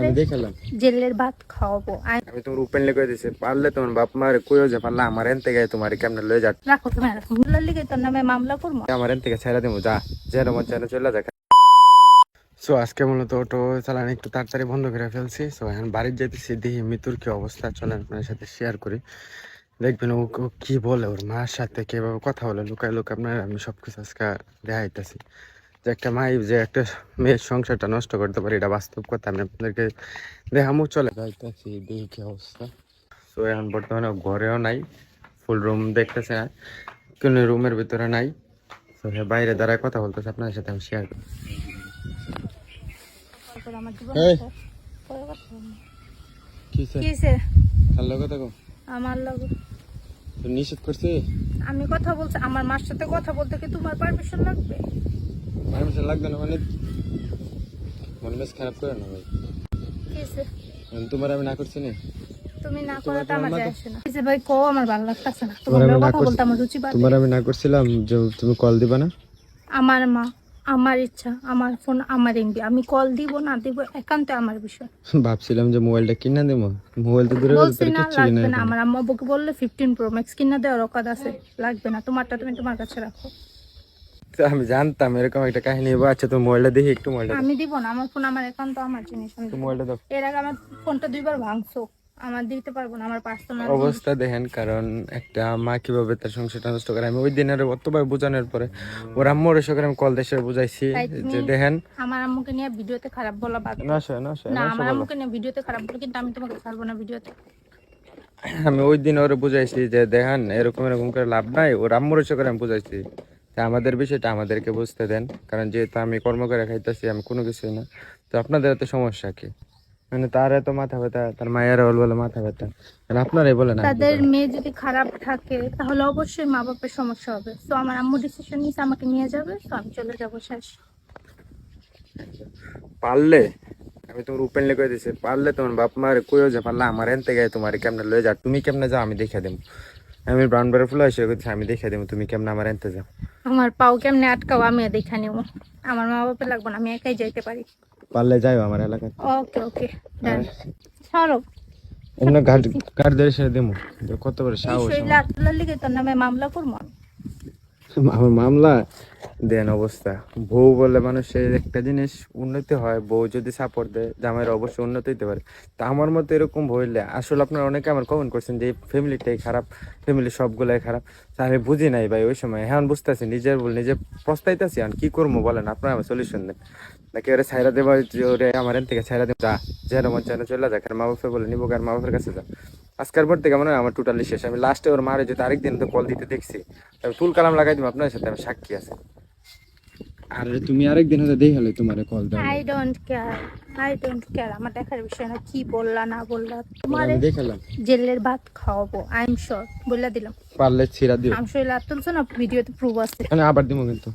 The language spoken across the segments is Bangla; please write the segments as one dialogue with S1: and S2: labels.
S1: তোমার জেলের ভাত খাওয়াবো।
S2: আমি তোমার ওপেনলি কই দিছি পারলে তোমার বাপ মার কইও যে পারলে আমার এন থেকে তোমার কেমনে লয়ে যা
S1: রাখো তুমি রাখো মুলার লিগে তোর নামে মামলা করব
S2: আমার এন থেকে ছেড়ে দেবো যা যেন মন চায় চলে যা। সো আজকে মূলত অটো চালানো একটু তাড়াতাড়ি বন্ধ করে ফেলছি। সো এখন বাড়ির যেতেছি দেখি মৃত্যুর কি অবস্থা চলেন আপনার সাথে শেয়ার করি। দেখবেন ও ও কি বলে ওর মার সাথে কীভাবে কথা বলে লুকায় লুকায় আপনার আমি সবকিছু আজকে দেখাইতেছি। যে একটা মাই যে একটা মেয়ের সংসারটা নষ্ট করতে পারে এটা বাস্তব কথা। আমি আপনাদেরকে দেখামো চলে যাইতেছি দেখি কি অবস্থা। সো এখন বর্তমানে ঘরেও নাই ফুল রুম দেখতেছে না কোনো রুমের ভিতরে নাই। তো সে বাইরে দাঁড়ায় কথা বলতেছে আপনার সাথে আমি শেয়ার করি
S1: আমার লগে।
S2: নিষেধ করছে?
S1: আমি কথা বলছি আমার মার সাথে কথা বলতে কি তোমার পারমিশন লাগবে?
S2: পারমিশন লাগবে না মানে? মন মেস খারাপ করে না ভাই? মানে তোমার আমি না করছি না?
S1: তুমি না করাতে আমার যায় আসে না। যে ভাই কো আমার ভালো লাগতেছে না।
S2: তোমার
S1: তোমার
S2: আমি
S1: লগে
S2: না
S1: কথা বলতে আমার রুচি বাড়ে
S2: তোমার আমি না করছিলাম যে তুমি কল দিবা না?
S1: আমার মা আমার ইচ্ছা আমার ফোন আমার এমবি আমি কল দিব না দিব একান্ত আমার বিষয়।
S2: ভাবছিলাম যে মোবাইলটা কিনা দেবো মোবাইল তো দূরে
S1: বলছি না লাগবে না। আমার আম্মা বললে ফিফটিন প্রো ম্যাক্স কিনা দেওয়ার অকাদ আছে। লাগবে না তোমারটা তুমি তোমার কাছে রাখো।
S2: তো আমি জানতাম এরকম একটা কাহিনী হব আচ্ছা তুমি মোবাইলটা দেখি একটু মোবাইলটা
S1: আমি দিব না আমার ফোন আমার একান্ত আমার জিনিস আমি
S2: মোবাইলটা দাও।
S1: এর আগে আমার ফোনটা দুইবার ভাঙছো আমার দিতে পারব না আমার পার্সোনাল
S2: অবস্থা দেখেন কারণ একটা মা কীভাবে তার সংসারটা নষ্ট করে আমি ওই দিনের অতবার বোঝানোর পরে ওর আম্মুর এসে করে আমি কল দেশে বুঝাইছি যে দেখেন।
S1: আমার আম্মুকে নিয়ে ভিডিওতে খারাপ বলা বাদ।
S2: না সে না সে
S1: না আমার আম্মুকে নিয়ে ভিডিওতে খারাপ বলে কিন্তু আমি তোমাকে ছাড়বো না ভিডিওতে।
S2: আমি ওই দিন ওরে বুঝাইছি যে দেখেন এরকম এরকম করে লাভ নাই ওর আম্মুর করে আমি বুঝাইছি। তা আমাদের বিষয়টা আমাদেরকে বুঝতে দেন। কারণ যেহেতু আমি কর্ম করে খাইতেছি আমি কোনো কিছুই না। তো আপনাদের এত সমস্যা কি? মানে তার এত মাথা ব্যথা তার মায়ের বল বলে মাথা ব্যথা। কারণ আপনারাই বলেন
S1: তাদের মেয়ে যদি খারাপ থাকে তাহলে অবশ্যই মা বাপের সমস্যা হবে। তো আমার আম্মু ডিসিশন নিয়েছে আমাকে নিয়ে যাবে তো আমি চলে যাব শেষ।
S2: পারলে আমি তোমার ওপেনলি করে দিছি পারলে তোমার বাপ মার কইও যে পারলে আমার এন থেকে তোমার কেমনে লয়ে যা তুমি কেমনে যাও আমি দেখে দেবো আমি ব্রাউন বেড়ে ফুল এসে করছি আমি দেখে দেবো তুমি কেমনে আমার এনতে যাও?
S1: আমার পাও কেমনে আটকাও আমি দেখা নেব। আমার মা বাবা লাগবো না আমি একাই যাইতে পারি।
S2: পারলে যাইও আমার এলাকায়।
S1: ওকে ওকে ডান। সরো।
S2: অন্য গাড়ি গাড়ি ধরে সেরে দেবো কত বড়
S1: এই
S2: সাহস
S1: আটলার লিগে তোর নামে মামলা করব
S2: আমার মামলা? দেন অবস্থা। বউ বলে মানুষের একটা জিনিস উন্নতি হয়, বউ যদি সাপোর্ট দেয় জামাইয়ের অবশ্যই উন্নতি হতে পারে। তা আমার মতো এরকম হইলে, আসলে আপনারা অনেকে আমার কমেন্ট করছেন যে ফ্যামিলিটাই খারাপ ফ্যামিলি সবগুলাই খারাপ। তা আমি বুঝি নাই ভাই ওই সময়। এখন বুঝতেছি, নিজের বল নিজে পস্তাইতেছি। এখন কী করব বলেন, আপনারা আমার সলিউশন দেন। নাকি ওরে ছাইরা দেবা ওরে আমার এন থেকে ছাইরা দেবো, যা যেন মন চায় না চলে যাক, আর মা বাপে বলে নিবো আর মা বাপের কাছে যা। আজকের পর থেকে মনে হয় আমার টোটালি শেষ। আমি লাস্টে ওর মারে যদি আরেকদিন তো কল দিতে দেখছি। আমি তুল কালাম লাগাই দিব আপনার সাথে আমি সাক্ষী আছে। আর তুমি আরেকদিন হলে দেখালে তোমার কল দাও।
S1: I don't care I don't care আমার দেখার বিষয় না কি বললা না বললা। তোমার
S2: দেখালাম।
S1: জেলের ভাত খাওয়াবো আই এম শিওর বললা দিলাম।
S2: পারলে ছিড়া দিও।
S1: আমি শৈলা তুলছো না ভিডিওতে প্রুফ আছে।
S2: মানে আবার দিব কিন্তু।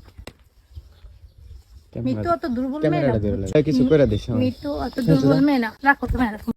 S1: মৃত্যু অত দুর্বল মেয়ে না।
S2: কিছু করে দিস
S1: মৃত্যু অত দুর্বল মেয়ে না। রাখো তুমি রাখো